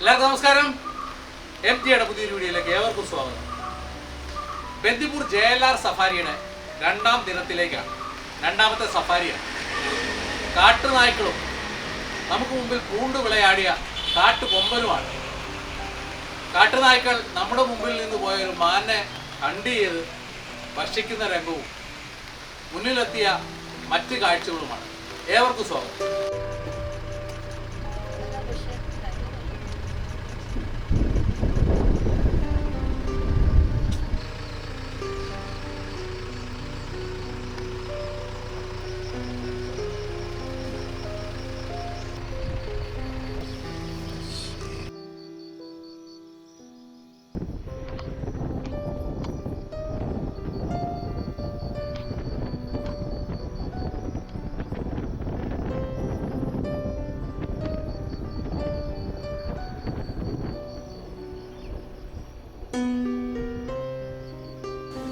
എല്ലാവർക്കും നമസ്കാരം. എം ടിയുടെ പുതിയൊരു വീഡിയോയിലേക്ക് ഏവർക്കും സ്വാഗതം. ബന്ദിപ്പൂർ ജെ എൽ ആർ സഫാരിയുടെ രണ്ടാം ദിനത്തിലേക്കാണ്. രണ്ടാമത്തെ സഫാരിയാണ്. കാട്ടുനായ്ക്കളും നമുക്ക് മുമ്പിൽ പൂണ്ടു വിളയാടിയ കാട്ടുകൊമ്പനുമാണ് കാട്ടുനായ്ക്കൾ നമ്മുടെ മുമ്പിൽ നിന്ന് പോയ ഒരു മാനെ കണ്ട് ചെയ്ത് ഭക്ഷിക്കുന്ന രംഗവും മുന്നിലെത്തിയ മറ്റ് കാഴ്ചകളുമാണ്. ഏവർക്കും സ്വാഗതം.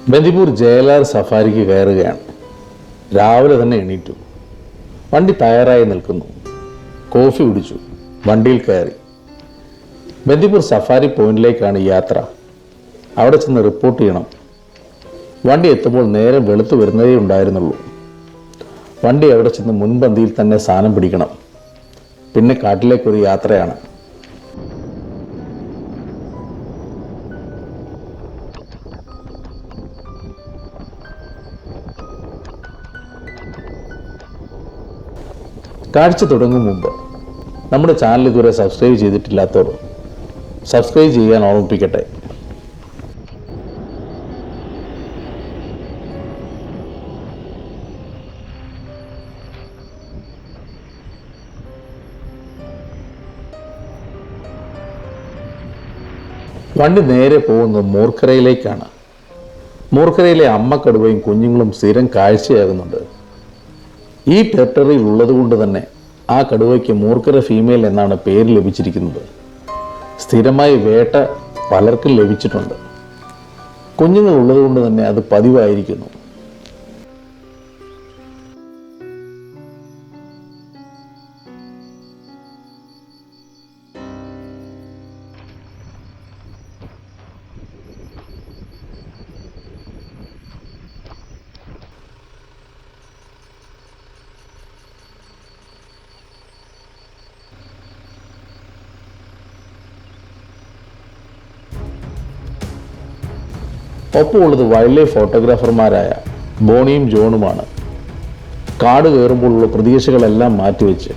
ബന്ദിപ്പൂർ ജയലാർ സഫാരിക്ക് കയറുകയാണ്. രാവിലെ തന്നെ എണീറ്റു. വണ്ടി തയ്യാറായി നിൽക്കുന്നു. കോഫി കുടിച്ചു. വണ്ടിയിൽ കയറി. ബന്ദിപ്പൂർ സഫാരി പോയിന്റിലേക്കാണ് യാത്ര. അവിടെ ചെന്ന് റിപ്പോർട്ട് ചെയ്യണം. വണ്ടി എത്തുമ്പോൾ നേരം വെളുത്തു വരുന്നതേ ഉണ്ടായിരുന്നുള്ളൂ. വണ്ടി അവിടെ ചെന്ന് മുൻപന്തിയിൽ തന്നെ സാധനം പിടിക്കണം. പിന്നെ കാട്ടിലേക്കൊരു യാത്രയാണ്. കാഴ്ച തുടങ്ങും മുമ്പ് നമ്മുടെ ചാനൽ ഇതുവരെ സബ്സ്ക്രൈബ് ചെയ്തിട്ടില്ലാത്തവർ സബ്സ്ക്രൈബ് ചെയ്യാൻ ഓർമ്മിപ്പിക്കട്ടെ. വണ്ടി നേരെ പോകുന്നത് മൂർക്കരയിലേക്കാണ് മൂർക്കരയിലെ അമ്മക്കടുവയും കുഞ്ഞുങ്ങളും സ്ഥിരം കാഴ്ചയാകുന്നുണ്ട്. ഈ ടെറിട്ടറിയിൽ ഉള്ളതുകൊണ്ട് തന്നെ ആ കടുവയ്ക്ക് മൂർക്കര ഫീമെയിൽ എന്നാണ് പേര് ലഭിച്ചിരിക്കുന്നത്. സ്ഥിരമായി വേട്ട പലർക്കും ലഭിച്ചിട്ടുണ്ട്. കുഞ്ഞുങ്ങൾ ഉള്ളതുകൊണ്ട് തന്നെ അത് പതിവായിരിക്കുന്നു. ഒപ്പമുള്ളത് വൈൽഡ് ലൈഫ് ഫോട്ടോഗ്രാഫർമാരായ ബോണിയും ജോണുമാണ്. കാട് കയറുമ്പോഴുള്ള പ്രതീക്ഷകളെല്ലാം മാറ്റിവെച്ച്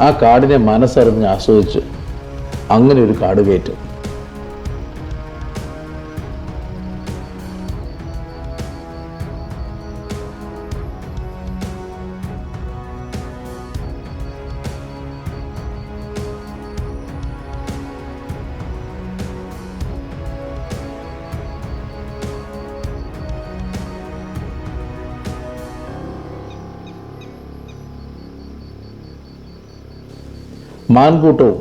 ആ കാടിനെ മനസ്സറിഞ്ഞ് ആസ്വദിച്ച് അങ്ങനെ ഒരു കാട് കയറ്റം. മാൻകൂട്ടവും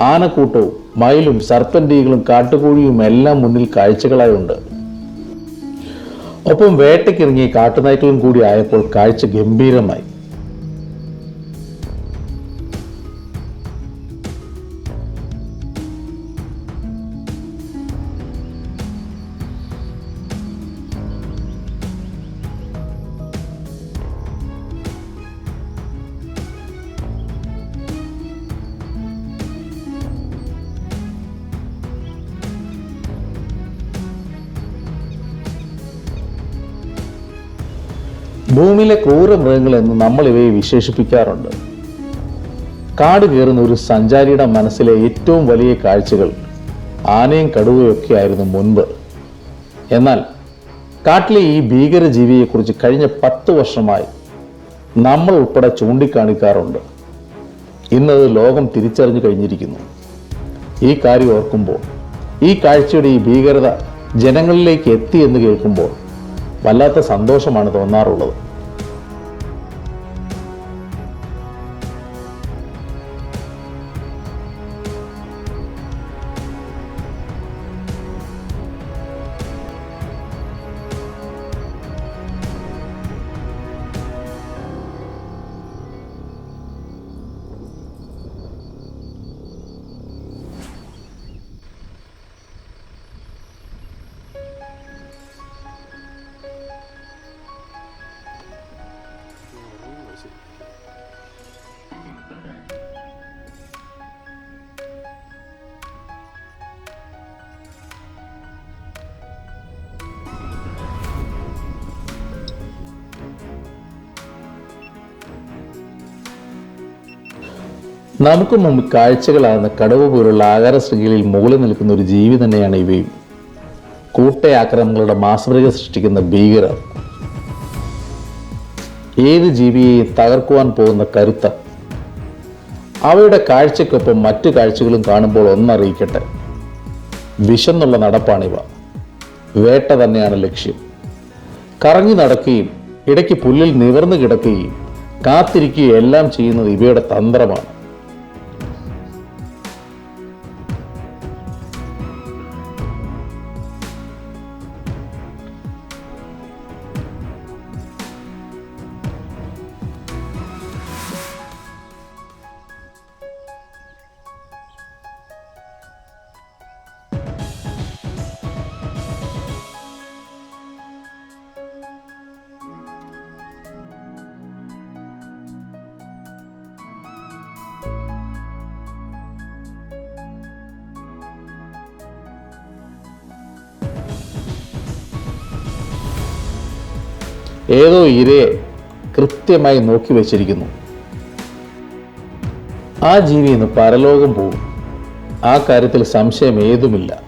ആനക്കൂട്ടവും മയിലും സർപ്പന്റീകളും കാട്ടുകോഴിയും എല്ലാം മുന്നിൽ കാഴ്ചകളായുണ്ട്. ഒപ്പം വേട്ടയ്ക്കിറങ്ങിയ കാട്ടുനായ്ക്കളും കൂടി ആയപ്പോൾ കാഴ്ച ഗംഭീരമായി. ഭൂമിയിലെ ക്രൂര മൃഗങ്ങളെന്ന് നമ്മൾ ഇവയെ വിശേഷിപ്പിക്കാറുണ്ട്. കാട് കയറുന്ന ഒരു സഞ്ചാരിയുടെ മനസ്സിലെ ഏറ്റവും വലിയ കാഴ്ചകൾ ആനയും കടുവയൊക്കെ ആയിരുന്നു മുൻപ്. എന്നാൽ കാട്ടിലെ ഈ ഭീകരജീവിയെക്കുറിച്ച് കഴിഞ്ഞ പത്ത് വർഷമായി നമ്മൾ ഉൾപ്പെടെ ചൂണ്ടിക്കാണിക്കാറുണ്ട്. ഇന്നത് ലോകം തിരിച്ചറിഞ്ഞു കഴിഞ്ഞിരിക്കുന്നു. ഈ കാര്യം ഓർക്കുമ്പോൾ ഈ കാഴ്ചയുടെ ഈ ഭീകരത ജനങ്ങളിലേക്ക് എത്തി എന്ന് കേൾക്കുമ്പോൾ വല്ലാത്ത സന്തോഷമാണ് തോന്നാറുള്ളത്. നമുക്ക് മുമ്പ് കാഴ്ചകളാകുന്ന കടവ് പോലുള്ള ആകാര ശൃംഖലയിൽ മുകളിൽ നിൽക്കുന്ന ഒരു ജീവി തന്നെയാണ് ഇവയും. കൂട്ടയാക്രമങ്ങളുടെ മാസമൃഗ സൃഷ്ടിക്കുന്ന ഭീകരർ. ഏത് ജീവിയെയും തകർക്കുവാൻ പോകുന്ന കരുത്ത അവയുടെ കാഴ്ചയ്ക്കൊപ്പം മറ്റു കാഴ്ചകളും കാണുമ്പോൾ ഒന്നറിയിക്കട്ടെ. വിശന്നുള്ള നടപ്പാണിവ. വേട്ട തന്നെയാണ് ലക്ഷ്യം. കറങ്ങി നടക്കുകയും ഇടയ്ക്ക് പുല്ലിൽ നിവർന്നു കിടക്കുകയും കാത്തിരിക്കുകയും എല്ലാം ചെയ്യുന്നത് ഇവയുടെ തന്ത്രമാണ്. ഏതോ ഇരയെ കൃത്യമായി നോക്കി വച്ചിരിക്കുന്നു. ആ ജീവി ഇന്ന് പരലോകം പോകും. ആ കാര്യത്തിൽ സംശയം ഏതുമില്ല.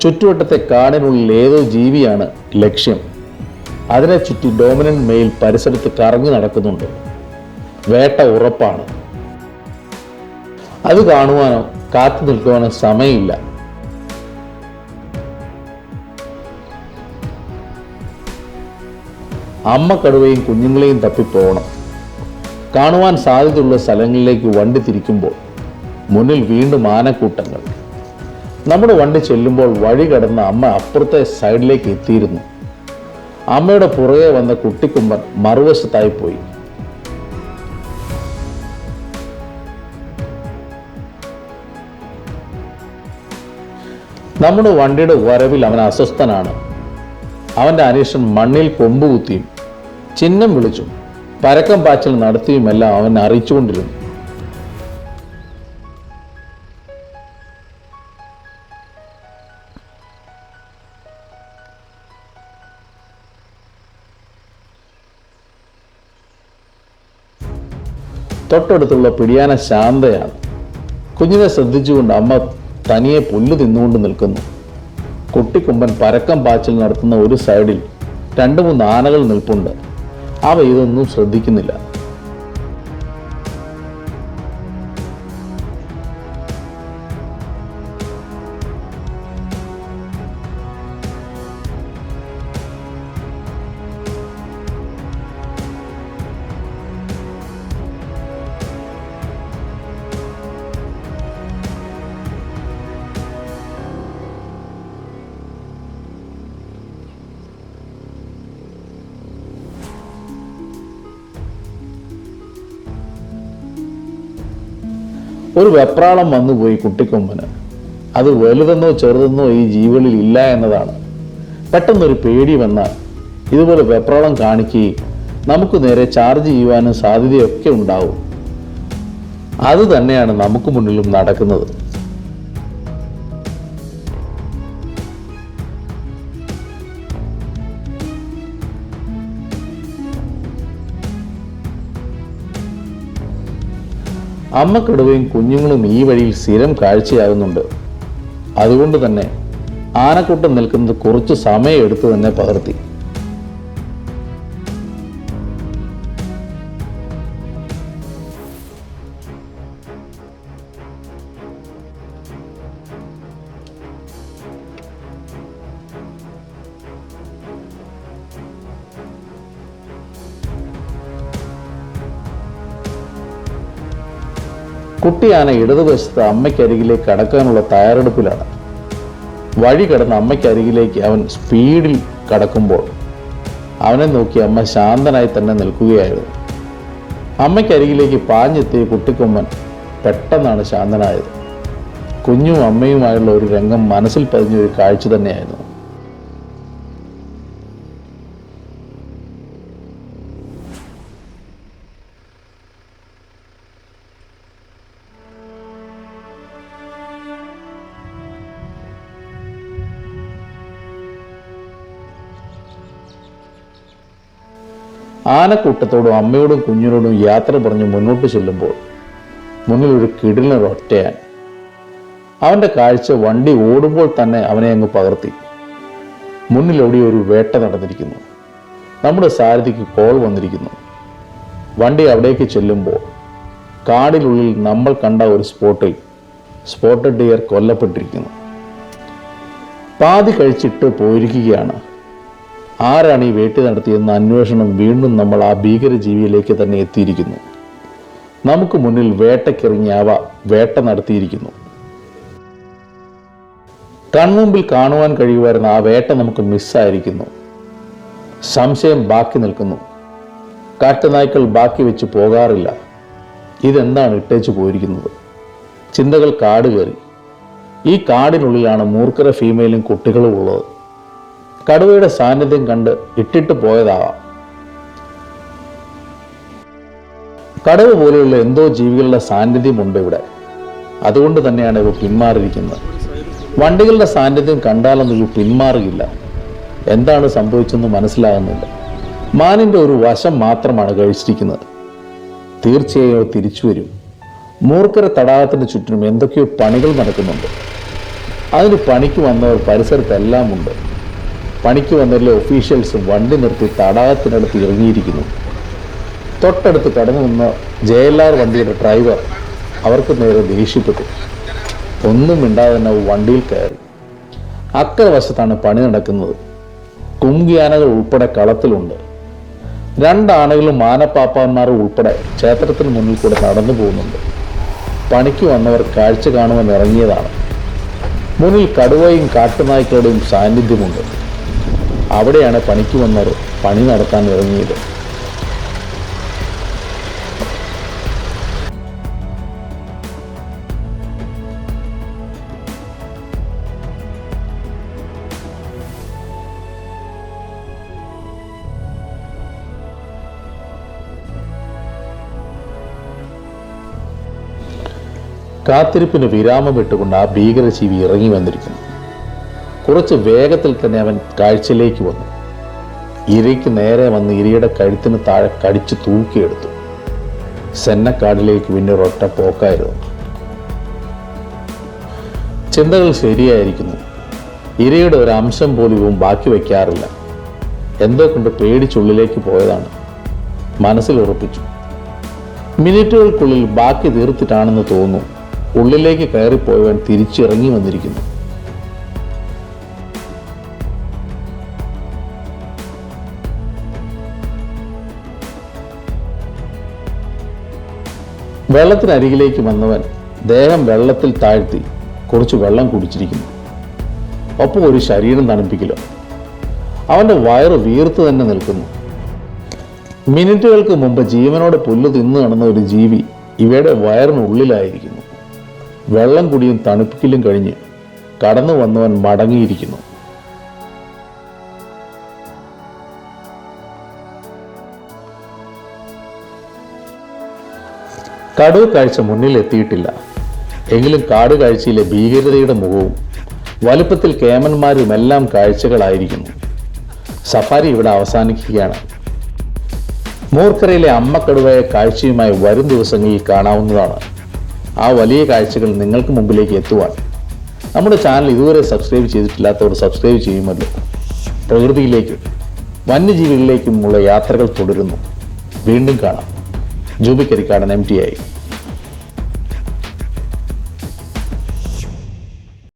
ചുറ്റുവട്ടത്തെ കാടിനുള്ളിൽ ഏതോ ജീവിയാണ് ലക്ഷ്യം. അതിനെ ചുറ്റി ഡോമിനന്റ് മെയിൽ പരിസരത്ത് കറങ്ങി നടക്കുന്നുണ്ട്. വേട്ട ഉറപ്പാണ്. അത് കാണുവാനോ കാത്തു നിൽക്കുവാനോ സമയമില്ല. അമ്മ കടുവയും കുഞ്ഞുങ്ങളെയും തപ്പിപ്പോകണം കാണുവാൻ സാധ്യതയുള്ള സ്ഥലങ്ങളിലേക്ക് വണ്ടി തിരിക്കുമ്പോൾ മുന്നിൽ വീണ്ടും ആനക്കൂട്ടങ്ങൾ. നമ്മുടെ വണ്ടി ചെല്ലുമ്പോൾ വഴി കടന്ന അമ്മ അപ്പുറത്തെ സൈഡിലേക്ക് എത്തിയിരുന്നു. അമ്മയുടെ പുറകെ വന്ന കുട്ടിക്കുമ്പൻ മറുവശത്തായി പോയി നമ്മുടെ വണ്ടിയുടെ വരവിൽ അവൻ അസ്വസ്ഥനാണ്. അവന്റെ അനീഷൻ മണ്ണിൽ കൊമ്പ് കുത്തിയും ചിഹ്നം വിളിച്ചു. പരക്കം പാച്ചൽ നടത്തിയുമെല്ലാം അവൻ അറിയിച്ചുകൊണ്ടിരുന്നു. തൊട്ടടുത്തുള്ള പിടിയാന ശാന്തയാണ്. കുഞ്ഞിനെ ശ്രദ്ധിച്ചുകൊണ്ട് അമ്മ തനിയെ പുല്ല് തിന്നുകൊണ്ട് നിൽക്കുന്നു. കുട്ടിക്കുമ്പൻ പരക്കം പാച്ചിൽ നടത്തുന്ന ഒരു സൈഡിൽ രണ്ട് മൂന്ന് ആനകൾ നിൽപ്പുണ്ട്. അവ ഇതൊന്നും ശ്രദ്ധിക്കുന്നില്ല. ഒരു വെപ്രാളം വന്നുപോയി കുട്ടിക്കൊമ്പന്. അത് വലുതെന്നോ ചെറുതെന്നോ ഈ ജീവനിൽ ഇല്ല എന്നതാണ്. പെട്ടെന്നൊരു പേടി വന്നാൽ ഇതുപോലെ വെപ്രാളം കാണിക്കുകയും നമുക്ക് നേരെ ചാർജ് ചെയ്യുവാനും സാധ്യതയൊക്കെ ഉണ്ടാവും. അത് തന്നെയാണ് നമുക്ക് മുന്നിലും നടക്കുന്നത്. അമ്മക്കടുവയും കുഞ്ഞുങ്ങളും ഈ വഴിയിൽ സ്ഥിരം കാഴ്ചയാകുന്നുണ്ട്. അതുകൊണ്ട് തന്നെ ആനക്കൂട്ടം നിൽക്കുന്നത് കുറച്ച് സമയം എടുത്തു തന്നെ പകർത്തി. കുട്ടിയാന ഇടതുവശത്ത് അമ്മയ്ക്കരികിലേക്ക് കടക്കാനുള്ള തയ്യാറെടുപ്പിലാണ്. വഴി കടന്ന് അമ്മയ്ക്കരികിലേക്ക് അവൻ സ്പീഡിൽ കടക്കുമ്പോൾ അവനെ നോക്കി അമ്മ ശാന്തനായി തന്നെ നിൽക്കുകയായിരുന്നു. അമ്മയ്ക്കരികിലേക്ക് പാഞ്ഞെത്തിയ കുട്ടിക്കൊമ്മൻ പെട്ടെന്നാണ് ശാന്തനായത്. കുഞ്ഞും അമ്മയുമായുള്ള ഒരു രംഗം മനസ്സിൽ പതിഞ്ഞൊരു കാഴ്ച തന്നെയായിരുന്നു. ആനക്കൂട്ടത്തോടും അമ്മയോടും കുഞ്ഞിനോടും യാത്ര പറഞ്ഞ് മുന്നോട്ട് ചെല്ലുമ്പോൾ മുന്നിൽ ഒരു കിടിലൊരു ഒറ്റയാൻ. അവന്റെ കാഴ്ച വണ്ടി ഓടുമ്പോൾ തന്നെ അവനെ അങ്ങ് പകർത്തി. മുന്നിൽ എവിടെ ഒരു വേട്ട നടന്നിരിക്കുന്നു. നമ്മുടെ സാരഥിക്ക് കോൾ വന്നിരിക്കുന്നു. വണ്ടി അവിടേക്ക് ചെല്ലുമ്പോൾ കാടിനുള്ളിൽ നമ്മൾ കണ്ട ഒരു സ്പോട്ടിൽ സ്പോട്ടഡ് ഡിയർ കൊല്ലപ്പെട്ടിരിക്കുന്നു. പാതി കഴിച്ചിട്ട് പോയിരിക്കുകയാണ്. ആരാണ് ഈ വേട്ടി നടത്തിയെന്ന അന്വേഷണം വീണ്ടും നമ്മൾ ആ ഭീകര ജീവിയിലേക്ക് തന്നെ എത്തിയിരിക്കുന്നു. നമുക്ക് മുന്നിൽ വേട്ടക്കിറങ്ങിയ അവ വേട്ട നടത്തിയിരിക്കുന്നു. കൺമുമ്പിൽ കാണുവാൻ കഴിയുമായിരുന്ന ആ വേട്ട നമുക്ക് മിസ്സായിരിക്കുന്നു. സംശയം ബാക്കി നിൽക്കുന്നു. കാട്ടുനായ്ക്കൾ ബാക്കി വെച്ച് പോകാറില്ല. ഇതെന്താണ് ഇട്ടേച്ചു പോയിരിക്കുന്നത്? ചിന്തകൾ കാട് കയറി ഈ കാടിനുള്ളിലാണ് മൂർഖര ഫീമെയിലും കുട്ടികളും ഉള്ളത് കടുവയുടെ സാന്നിധ്യം കണ്ട് ഇട്ടിട്ട് പോയതാവാം. കടുവ പോലെയുള്ള എന്തോ ജീവികളുടെ സാന്നിധ്യമുണ്ട് ഇവിടെ. അതുകൊണ്ട് തന്നെയാണ് ഇവ പിന്മാറിയിരിക്കുന്നത്. വണ്ടികളുടെ സാന്നിധ്യം കണ്ടാലൊന്നും ഇവ പിന്മാറുകയില്ല. എന്താണ് സംഭവിച്ചെന്ന് മനസ്സിലാകുന്നില്ല മാനിന്റെ ഒരു വശം മാത്രമാണ് കഴിച്ചിരിക്കുന്നത്. തീർച്ചയായും തിരിച്ചു വരും. മൂർക്കര തടാകത്തിന് ചുറ്റിനും എന്തൊക്കെയോ പണികൾ നടക്കുന്നുണ്ട്. അതിന് പണിക്ക് വന്നവർ പരിസരത്തെല്ലാം ഉണ്ട് പണിക്ക് വന്നവരിലെ ഒഫീഷ്യൽസും വണ്ടി നിർത്തി തടാകത്തിനടുത്ത് ഇറങ്ങിയിരിക്കുന്നു. തൊട്ടടുത്ത് കടന്നു നിന്ന ജെ എൽ ആർ വണ്ടിയുടെ ഡ്രൈവർ അവർക്ക് നേരെ ദേഷ്യപ്പെട്ടു. ഒന്നും മിണ്ടാതെ തന്നെ വണ്ടിയിൽ കയറി. അക്കരെ വശത്താണ് പണി നടക്കുന്നത്. കുങ്കിയാനകൾ ഉൾപ്പെടെ കളത്തിലുണ്ട്. രണ്ടാണകളും മാനപ്പാപ്പാന്മാർ ഉൾപ്പെടെ ക്ഷേത്രത്തിന് മുന്നിൽ കൂടെ നടന്നു പോകുന്നുണ്ട്. പണിക്ക് വന്നവർ കാഴ്ച കാണുവാൻ ഇറങ്ങിയതാണ്. മുന്നിൽ കടുവയും കാട്ടുനായ്ക്കളുടെയും സാന്നിധ്യമുണ്ട്. അവിടെയാണ് പണിക്ക് വന്നവർ പണി നടത്താൻ ഇറങ്ങിയത്. കാത്തിരിപ്പിന് വിരാമം ഇട്ടുകൊണ്ട് ആ ഭീകരജീവി ഇറങ്ങി വന്നിരിക്കുന്നു. കുറച്ച് വേഗത്തിൽ തന്നെ അവൻ കാഴ്ചയിലേക്ക് വന്നു. ഇരയ്ക്ക് നേരെ വന്ന് ഇരയുടെ കഴുത്തിന് താഴെ കടിച്ചു തൂക്കിയെടുത്തു. സെന്നക്കാടിലേക്ക് പിന്നെ ഒരൊറ്റ പോക്കായിരുന്നു. ചിന്തകൾ ശരിയായിരിക്കുന്നു. ഇരയുടെ ഒരു അംശം പോലും ബാക്കി വയ്ക്കാറില്ല. എന്തോ കൊണ്ട് പേടിച്ചുള്ളിലേക്ക് പോയതാണ്. മനസ്സിൽ ഉറപ്പിച്ചു. മിനിറ്റുകൾക്കുള്ളിൽ ബാക്കി തീർത്തിട്ടാണെന്ന് തോന്നുന്നു. ഉള്ളിലേക്ക് കയറിപ്പോയവൻ തിരിച്ചിറങ്ങി വന്നിരിക്കുന്നു. വെള്ളത്തിനരികിലേക്ക് വന്നവൻ ദേഹം വെള്ളത്തിൽ താഴ്ത്തി കുറച്ച് വെള്ളം കുടിച്ചിരിക്കുന്നു. ഒപ്പം ഒരു ശരീരം തണുപ്പിക്കലോ. അവന്റെ വയറ് വീർത്ത് തന്നെ നിൽക്കുന്നു. മിനിറ്റുകൾക്ക് മുമ്പ് ജീവനോട് പുല്ല് തിന്നു നടന്ന ഒരു ജീവി ഇവയുടെ വയറിനുള്ളിലായിരിക്കുന്നു വെള്ളം കുടിയും തണുപ്പിക്കലും കഴിഞ്ഞ് കടന്നു വന്നവൻ മടങ്ങിയിരിക്കുന്നു. കടുവ കാഴ്ച മുന്നിലെത്തിയിട്ടില്ല എങ്കിലും കാട് കാഴ്ചയിലെ ഭീകരതയുടെ മുഖവും വലുപ്പത്തിൽ കേമന്മാരുമെല്ലാം കാഴ്ചകളായിരിക്കുന്നു. സഫാരി ഇവിടെ അവസാനിക്കുകയാണ്. മൂർക്കരയിലെ അമ്മക്കടുവയെ കാഴ്ചയുമായി വരും ദിവസങ്ങളിൽ കാണാവുന്നതാണ്. ആ വലിയ കാഴ്ചകൾ നിങ്ങൾക്ക് മുമ്പിലേക്ക് എത്തുവാൻ. നമ്മുടെ ചാനൽ ഇതുവരെ സബ്സ്ക്രൈബ് ചെയ്തിട്ടില്ലാത്തവർ സബ്സ്ക്രൈബ് ചെയ്യുമല്ലോ. പ്രകൃതിയിലേക്കും വന്യജീവികളിലേക്കുമുള്ള യാത്രകൾ തുടരുന്നു. വീണ്ടും കാണാം. ജൂബിക്കരിക്കാടൻ എം ടി ആയി.